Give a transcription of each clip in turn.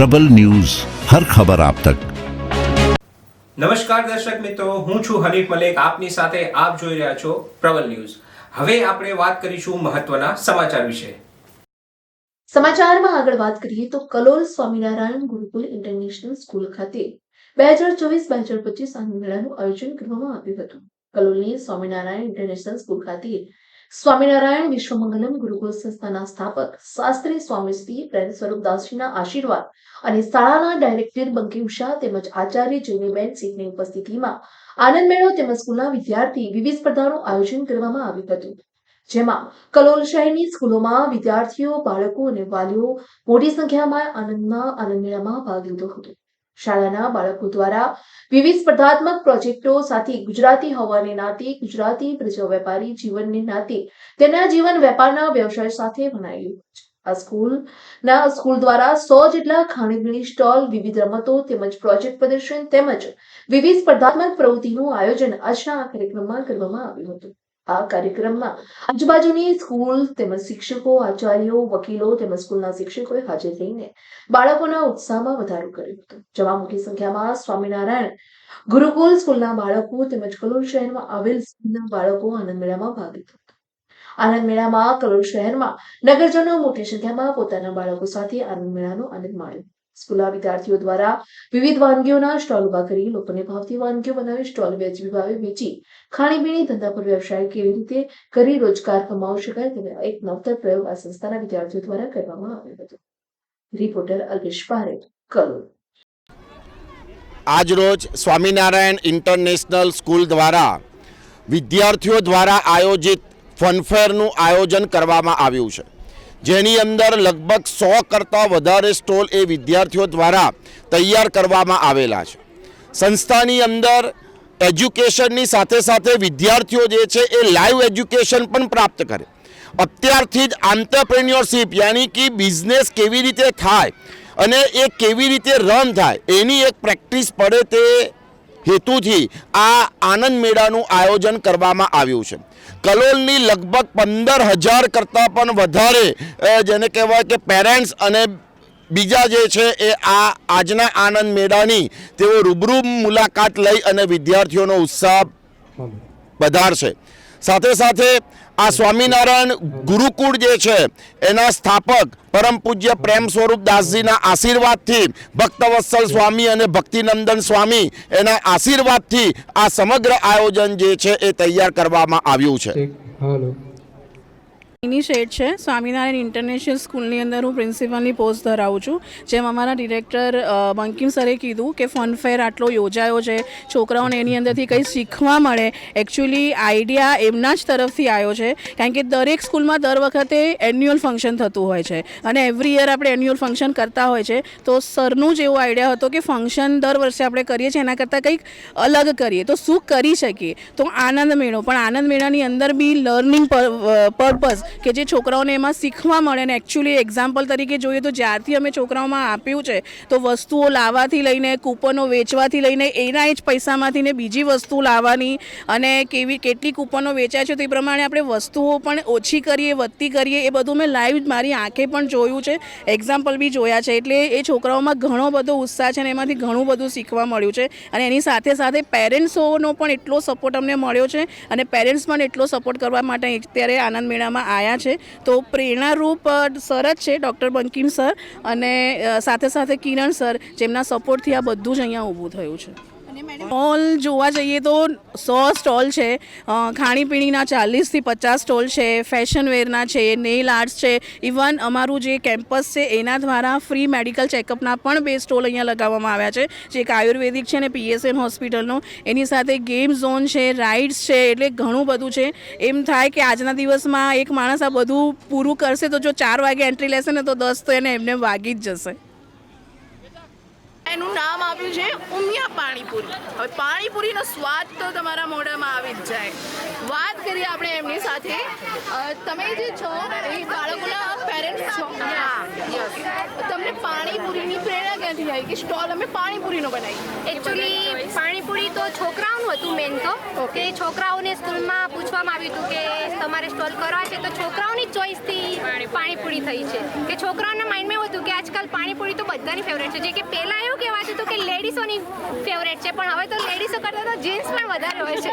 પ્રબલ news હર ખબર આપ તક. નમસ્કાર દર્શક મિત્રો હું છું હરીફ મલેક. આપની સાથે આપ જોઈ રહ્યા છો પ્રબલ ન્યૂઝ. હવે આપણે વાત કરીશું મહત્વના સમાચાર વિશે. સમાચારમાં આગળ વાત કરીએ તો કલોલ સ્વામિનારાયણ ગુરુકુલ ઇન્ટરનેશનલ સ્કૂલ ખાતે બે હજાર ચોવીસ બે હજાર પચીસ આનંદ મેળાનું આયોજન કરવામાં આવ્યું હતું. કલોલની સ્વામિનારાયણ ઇન્ટરનેશનલ સ્કૂલ ખાતે સ્વામિનારાયણ વિશ્વમંગલમ ગુરુકુલ સંસ્થાના સ્થાપક શાસ્ત્રી સ્વામી પ્રેમ સ્વરૂપદાસજીના આશીર્વાદ અને શાળાના ડાયરેક્ટર બંકી ઉષા તેમજ આચાર્ય જયનીબેન સિંહની ઉપસ્થિતિમાં આનંદ મેળો તેમજ સ્કૂલના વિદ્યાર્થી વિવિધ સ્પર્ધાનું આયોજન કરવામાં આવ્યું હતું. જેમાં કલોલ શહેરની સ્કૂલોમાં વિદ્યાર્થીઓ, બાળકો અને વાલીઓ મોટી સંખ્યામાં આનંદમાં આનંદ મેળામાં ભાગ લીધો હતો. શાળાના બાળકો દ્વારા વિવિધ સ્પર્ધાત્મક પ્રોજેક્ટો સાથે ગુજરાતી હોવાને નાતે ગુજરાતી પ્રજા વેપારી જીવનને નાતે તેના જીવન વેપારના વ્યવસાય સાથે બનાવ્યું આ સ્કૂલના સ્કૂલ દ્વારા સો જેટલા ખાણીપીણી સ્ટોલ, વિવિધ રમતો તેમજ પ્રોજેક્ટ પ્રદર્શન તેમજ વિવિધ સ્પર્ધાત્મક પ્રવૃત્તિનું આયોજન આજના આ કાર્યક્રમમાં કરવામાં આવ્યું હતું. આ કાર્યક્રમમાં આજુબાજુની સ્કૂલ તેમજ શિક્ષકો, આચાર્યો, વકીલો તેમજ સ્કૂલના શિક્ષકોએ હાજર રહીને બાળકોના ઉત્સાહમાં વધારો કર્યો હતો. જેમાં મોટી સંખ્યામાં સ્વામિનારાયણ ગુરુકુલ સ્કૂલના બાળકો તેમજ કલોલ શહેરમાં આવેલ સ્કૂલના બાળકો આનંદ મેળામાં ભાગ લીધો આનંદ મેળામાં કલોલ શહેરમાં નગરજનો મોટી સંખ્યામાં પોતાના બાળકો સાથે આનંદ મેળાનો આનંદ માણ્યો સ્કૂલના વિદ્યાર્થીઓ દ્વારા વિવિધ વાનગીઓના સ્ટોલ ઊભા કરી લોકોને ભાવતી વાનગીઓ બનાવી સ્ટોલ વેચવી ભાવે વેચી ખાણીપીણી ધંધા પર વ્યવસાય કેવી રીતે કરી રોજગાર કમાવી શકાય તેને એક નવતર પ્રયોગ આ સંસ્થાના વિદ્યાર્થીઓ દ્વારા કરવામાં આવ્યો હતો. રિપોર્ટર અલ્પેશ પારેખ કલોલ આજરોજ સ્વામિનારાયણ ઇન્ટરનેશનલ સ્કૂલ દ્વારા વિદ્યાર્થીઓ દ્વારા આયોજિત ફનફેરનું આયોજન કરવામાં આવ્યું છે. જેની અંદર લગભગ સો કરતાં વધારે સ્ટોલ એ વિદ્યાર્થીઓ દ્વારા તૈયાર કરવામાં આવેલા છે. સંસ્થાની અંદર એજ્યુકેશનની સાથે સાથે વિદ્યાર્થીઓ જે છે એ લાઈવ એજ્યુકેશન પણ પ્રાપ્ત કરે. અત્યારથી જ આંતરપ્રેન્યોરશિપ યાની કે બિઝનેસ કેવી રીતે થાય અને એ કેવી રીતે રન થાય એની એક પ્રેક્ટિસ પડે તે હેતુથી આ આનંદ મેળાનું આયોજન કરવામાં આવ્યું છે. કલોલની લગભગ પંદર હજાર કરતાં પણ વધારે જેને કહેવાય કે પેરેન્ટ્સ અને બીજા જે છે એ આ આજના આનંદ મેળાની તેઓ રૂબરૂ મુલાકાત લઈ અને વિદ્યાર્થીઓનો ઉત્સાહ વધારશે. સાથે સાથે આ સ્વામિનારાયણ ગુરુકુળ જે છે, એના સ્થાપક પરમ પૂજ્ય પ્રેમ સ્વરૂપ દાસજીના આશીર્વાદથી ભક્તવત્સલ સ્વામી અને ભક્તિનંદન સ્વામી એના આશીર્વાદથી આ સમગ્ર આયોજન જે છે, એ તૈયાર કરવામાં આવ્યું છે. એક હાલો છે, સ્વામિનારાયણ ઇન્ટરનેશનલ સ્કૂલની અંદર હું પ્રિન્સિપલની પોસ્ટ ધરાવું છું. જેમ અમારા ડિરેક્ટર બંકિમ સરે કીધું કે ફનફેર આટલો યોજાયો છે, છોકરાઓને એની અંદરથી કંઈ શીખવા મળે. એકચ્યુઅલી આઈડિયા એમના જ તરફથી આવ્યો છે, કારણ કે દરેક સ્કૂલમાં દર વખતે એન્યુઅલ ફંક્શન થતું હોય છે. અને એવરી યર આપણે એન્યુઅલ ફંક્શન કરતા હોય છે. તો સરનું જ એવો આઈડિયા હતો કે ફંક્શન દર વર્ષે આપણે કરીએ છીએ, એના કરતાં કંઈક અલગ કરીએ. તો શું કરી શકીએ? તો આનંદ મેળો. પણ આનંદ મેળાની અંદર બી લર્નિંગ પર્પઝ કે જે છોકરાઓને એમાં શીખવા મળે અને એકચ્યુઅલી એક્ઝામ્પલ તરીકે જોઈએ તો જ્યારથી અમે છોકરાઓમાં આપ્યું છે, તો વસ્તુઓ લાવવાથી લઈને, કૂપનો વેચવાથી લઈને એના જ પૈસામાંથી ને બીજી વસ્તુ લાવવાની અને કેવી, કેટલી કૂપનો વેચાય છે તે પ્રમાણે આપણે વસ્તુઓ પણ ઓછી કરીએ, વધતી કરીએ, એ બધું મેં લાઈવ મારી આંખે પણ જોયું છે. એક્ઝામ્પલ બી જોયા છે, એટલે એ છોકરાઓમાં ઘણો બધો ઉત્સાહ છે અને એમાંથી ઘણું બધું શીખવા મળ્યું છે. અને એની સાથે સાથે પેરેન્ટ્સોનો પણ એટલો સપોર્ટ અમને મળ્યો છે અને પેરેન્ટ્સ પણ એટલો સપોર્ટ કરવા માટે અત્યારે આનંદ મેળામાં આવ્યા છે. તો પ્રેરણારૂપ સર જ છે ડૉક્ટર બંકિમ સર અને સાથે સાથે કિરણ સર જેમના સપોર્ટથી આ બધું જ અહીંયા ઊભું થયું છે. સ્ટોલ જોવા જઈએ તો સો સ્ટોલ છે. ખાણીપીણીના ચાલીસથી પચાસ સ્ટોલ છે ફેશન વેરના છે નેલ આર્ટ્સ છે. ઇવન અમારું જે કેમ્પસ છે, એના દ્વારા ફ્રી મેડિકલ ચેકઅપના પણ બે સ્ટોલ અહીંયા લગાવવામાં આવ્યા છે. જે એક આયુર્વેદિક છે ને પીએસએન હોસ્પિટલનો એની સાથે ગેમ ઝોન છે રાઇડ્સ છે, એટલે ઘણું બધું છે. એમ થાય કે આજના દિવસમાં એક માણસ આ બધું પૂરું કરશે તો જો ચાર વાગે એન્ટ્રી લેશે ને તો દસ તો એને એમને વાગી જ જશે. એનું નામ આપ્યું છે ઉમિયા પાણીપુરી. હવે પાણીપુરીનો સ્વાદ તો તમારા મોઢામાં આવી જ જાય. વાત કરીએ આપણે એમની સાથે. તમે જે છો એ બાળકોના પેરેન્ટ્સ છો. તમને પાણીપુરીની પ્રેરણા ક્યાંથી આવી કે સ્ટોલ અમે પાણીપુરીનો બનાવી? એકચ્યુઅલી પાણીપુરી તો છોકરાઓનું હતું મેન તો. કે છોકરાઓને સ્કૂલમાં પૂછવામાં આવ્યું હતું કે તમારે સ્ટોલ કરવા છે તો છોકરાઓની ચોઈસથી પાણીપુરી થઈ છે. કે છોકરાઓના માઇન્ડમાં એવું હતું કે આજકાલ પાણીપુરી તો બધાની ફેવરેટ છે. જે કે પહેલાં એવું કહેવાતું હતું કે લેડીઝોની ફેવરેટ છે પણ હવે તો લેડીઝો કરતાં તો જીન્સ પણ વધારે હોય છે.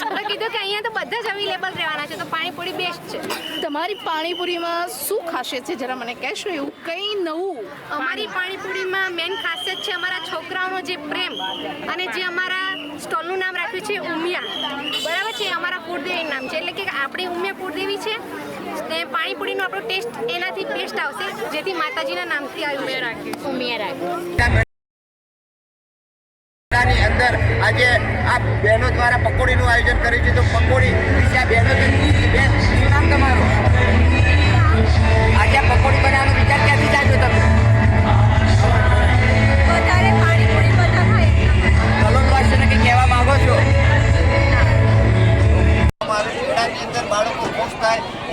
તો કીધું કે અહીંયા તો બધા જ અવેલેબલ રહેવાના છે તો પાણીપુરી બેસ્ટ છે. તમારી પાણીપુરીમાં શું ખાસિયત છે? જરા મને કહેશો એવું કંઈ નવું? અમારી પાણીપુરીમાં મેન ખાસિયત છે અમારા છોકરાઓનો જે પ્રેમ અને જે અમારા સ્ટોલનું નામ રાખ્યું છે ઉમિયા. બરાબર છે અમારા કુળદેવી નામ છે. એટલે કે આપણી ઉમિયા કુળદેવી છે ને પાણીપુરીનો આપણો ટેસ્ટ એનાથી બેસ્ટ આવશે જેથી માતાજીના નામથી આ ઉમિયા રાખ્યું ઉમિયા રાખ્યું. અંદર આજે આ બહેનો દ્વારા પકોડીનું આયોજન કર્યું છે. તો પકોડી વિશે આ બહેનો બેન શું નામ તમારું? આજે પકોડી બનાવવાનો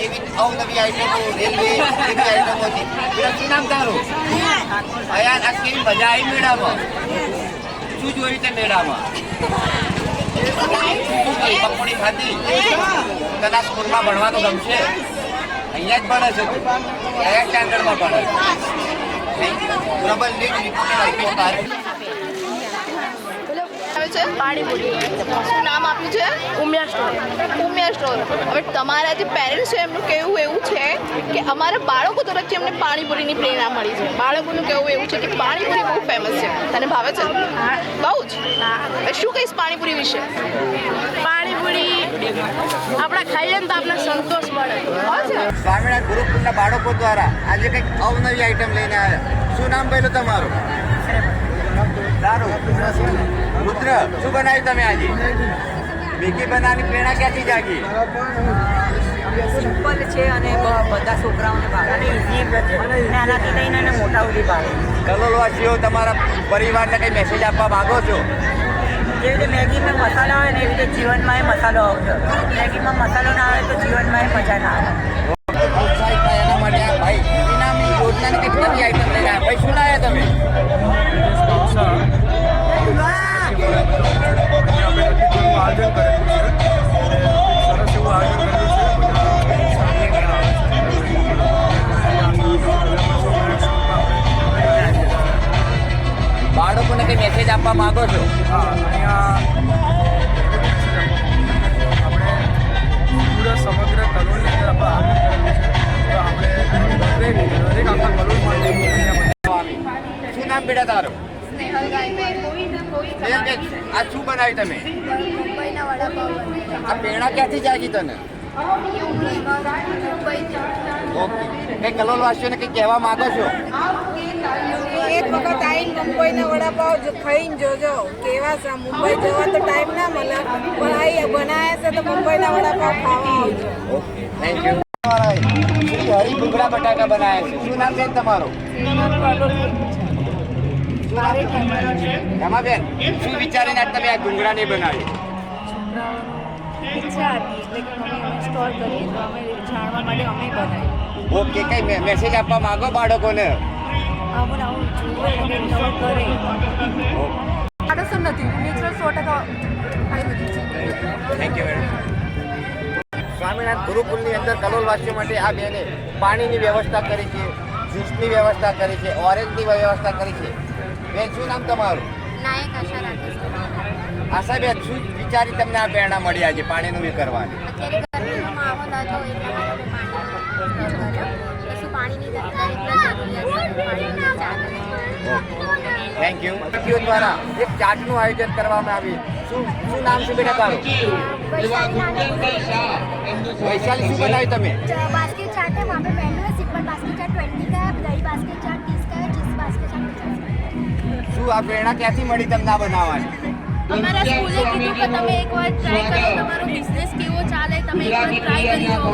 એવી અવનવી આઈટમો રેલવે એવી આઈટમો છે બેટા, શું નામ તારું? અયાર આ કેવી મજા આવી મેળામાં? શું જોયું તે મેળામાં? પકોડી ખાધી? તને સ્કૂલમાં ભણવાનું ગમશે. અહીંયા જ ભણે છે કયા સ્ટાન્ડર્ડમાં ભણે? છે પ્રબલ લીડ રિપોર્ટર અલ્પેશ તારે છે? પાણીપુરી શું નામ આપ્યું છે? ઉમિયા સ્ટોર ઉમિયા સ્ટોર હવે તમારા જે પેરેન્ટ્સ છે એમનું કહેવું એવું છે કે અમારા બાળકો તરફથી અમને પાણીપુરીની પ્રેરણા મળી છે. બાળકોનું કહેવું એવું છે કે પાણીપુરી બહુ ફેમસ છે. તને ભાવે છે? બહુ જ. શું કહીશ પાણીપુરી વિશે? પાણીપુરી આપણે ખાઈએ ને તો આપણે સંતોષ મળે. સ્વામિનારાયણ ગુરુકુળના બાળકો દ્વારા આજે કંઈક અવનવી આઈટમ લઈને આવ્યા. શું નામ પહેલું તમારું? રુદ્ર શું બનાવ્યું તમે આજે મેગી બનાવવાની પ્રેરણા ક્યાંથી જાગી સિમ્પલ છે અને બધા છોકરાઓને ભાવે નાનાથી લઈને અને મોટા સુધી ભાવે કલોલવાસીઓ તમારા પરિવારને કંઈ મેસેજ આપવા માંગો છો જેવી રીતે મેગીમાં મસાલો આવે ને એવી રીતે જીવનમાં એ મસાલો આવશે મેગીમાં મસાલો ના આવે તો જીવનમાં એ મજા ના આવે પ્રોત્સાહિત થાય એના માટે આ ભાઈ યોજનાની કેટલી આઈટમ લઈને ભાઈ શું લાવ્યા તમે? બાળકોને કંઈ મેસેજ આપવા માંગો છો? હા અહીંયા આપણે સમગ્ર કલોલની અંદર આપણે દરેક આખા કલોલમાં અહીંયા શું નામ બેટા તારું? આ શું બનાવ્યું તમે? આ પ્રેરણા ક્યાંથી જાગી તને? ઓકે. કઈ કલોલવાસીઓને કંઈ કહેવા માંગો છો? એક વખત આવીને મુંબઈના વડાપાવ જો ખાઈને જોજો. કેવા છે? મુંબઈ જવા તો ટાઈમ ના મળે. પણ અહીં બનાયા છે તો મુંબઈના વડાપાવ ખાવા આવજો. ઓકે. થેન્ક યુ હરી ભૂંગળા બટાકા બનાયા છે. શું નામ છે તમારું? રમાબેન શું વિચારીને તમે આ ભૂંગળા નહીં ઈચ્છા હતી એટલે કે મમ્મી અમે સ્ટોર કરીએ તો અમે જાણવા માટે અમે બનાવી ઓકે કઈ મે- મેસેજ આપવા માંગો બાળકોને? આવું આવું જુઓ એટલે નવું કરે. આડોસર નથી નેચરલ સો ટકા આયુર્વેદિક થેન્ક યુ સ્વામિનારાયણ ગુરુકુલની અંદર કલોલવાસીઓ માટે આ બેને પાણીની વ્યવસ્થા કરી છે જ્યુસની વ્યવસ્થા કરી છે ઓરેન્જની વ્યવસ્થા કરી છે. બેન શું નામ તમારું? નાયક આશા રાકેશ શું વિચારી તમને આ પ્રેરણા મળી આજે પાણીનું એ કરવાની? થેન્ક યુ વ્યક્તિઓ દ્વારા એક ચાટનું આયોજન કરવામાં આવ્યું. શું શું નામ શું બેટા તારું? વૈશાલી શું બનાવ્યું તમે? બાસ્કેટ ચાટ હે વહાં બાસ્કેટ શું આ પ્રેરણા ક્યાંથી મળી તમને આ બનાવવાની અમારા સ્કૂલે કીધું કે તમે એકવાર ટ્રાય કરો તમારો બિઝનેસ કેવો ચાલે તમે એકવાર ટ્રાય કરી જુઓ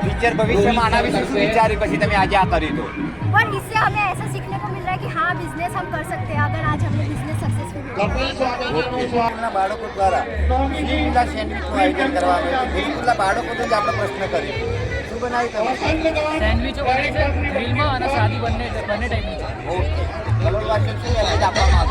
ટીચર ભવિષ્યમાં આના વિશે શું વિચાર્યું પછી તમે આજે આ કર્યું તો पर इससे हमें ऐसा सीखने को मिल रहा है कि हाँ बिजनेस हम कर सकते हैं अगर आज हमने बिजनेस सक्सेसफुल ના બાળકો દ્વારા ગુરુકુલા સેન્ડવિચનું આયોજન કરવામાં આવ્યું ગુરુકુલા બાળકોને જ આપણે પ્રશ્ન કર્યો શું બનાવ્યું તમે સેન્ડવિચો બને છે ગ્રીલમાં અને સાદી બંને બંને ટાઈપની છે ઓકે કરોડ વાર્ષિક છે એને જ આપવામાં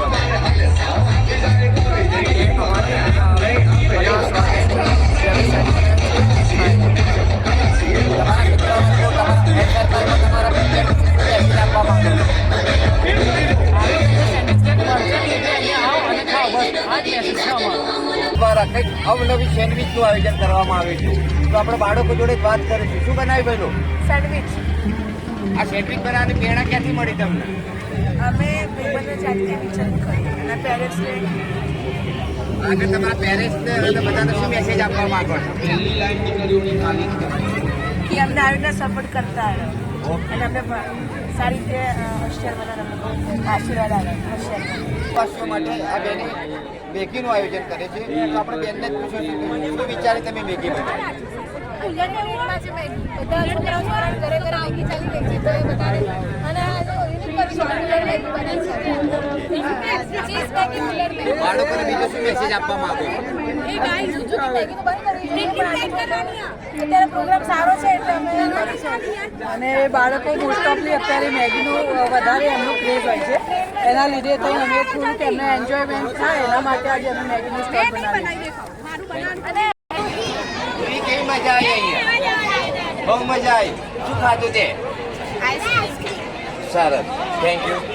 દ્વારા કંઈક અવનવી સેન્ડવિચનું આયોજન કરવામાં આવે છે. તો આપણે બાળકો જોડે વાત કરીશું. શું બનાવી પહેલું? સેન્ડવિચ. આ સેન્ડવિચ બનાવવાની પ્રેરણા ક્યાંથી મળી તમને? અમે ભાઈબંધો જાતે વિચાર કરી અને પેરેન્ટ્સને આગળ તમારા પેરેન્ટ્સને અને બધાને શું મેસેજ આપવા માંગો છો? કે અમને આવી રીતે સપોર્ટ કરતા આવ્યો અને અમે સારી રીતે હોશિયાર આશીર્વાદ આવ્યો હોસ્ટેલ વાસીઓ માટે આ બેની મેગીનું આયોજન કરે છે. તો આપણે બેનને જ પૂછ્યું શું વિચારે તમે મેગી બનાવી બધા છોકરાઓ ઘરે ઘરે મેગી ચાલી ગઈ છે તો એ બધાને અને ચીઝ મેગી બુલેટ મેગી બાળકોને બીજો શું મેસેજ આપવા માંગો અત્યારે પ્રોગ્રામ સારો છે એટલે અમે અને બાળકો મોસ્ટ ઓફલી અત્યારે મેગીનું વધારે એમનો ક્રેઝ હોય છે. એના લીધે તો અમે થોડુંક એમને એન્જોયમેન્ટ થાય એના માટે આજે અમે મેગીનું સ્ટોલ બનાવી કેવી મજા આવી અહીંયા? બહુ મજા આવી. શું ખાધું તે? સરસ. Thank you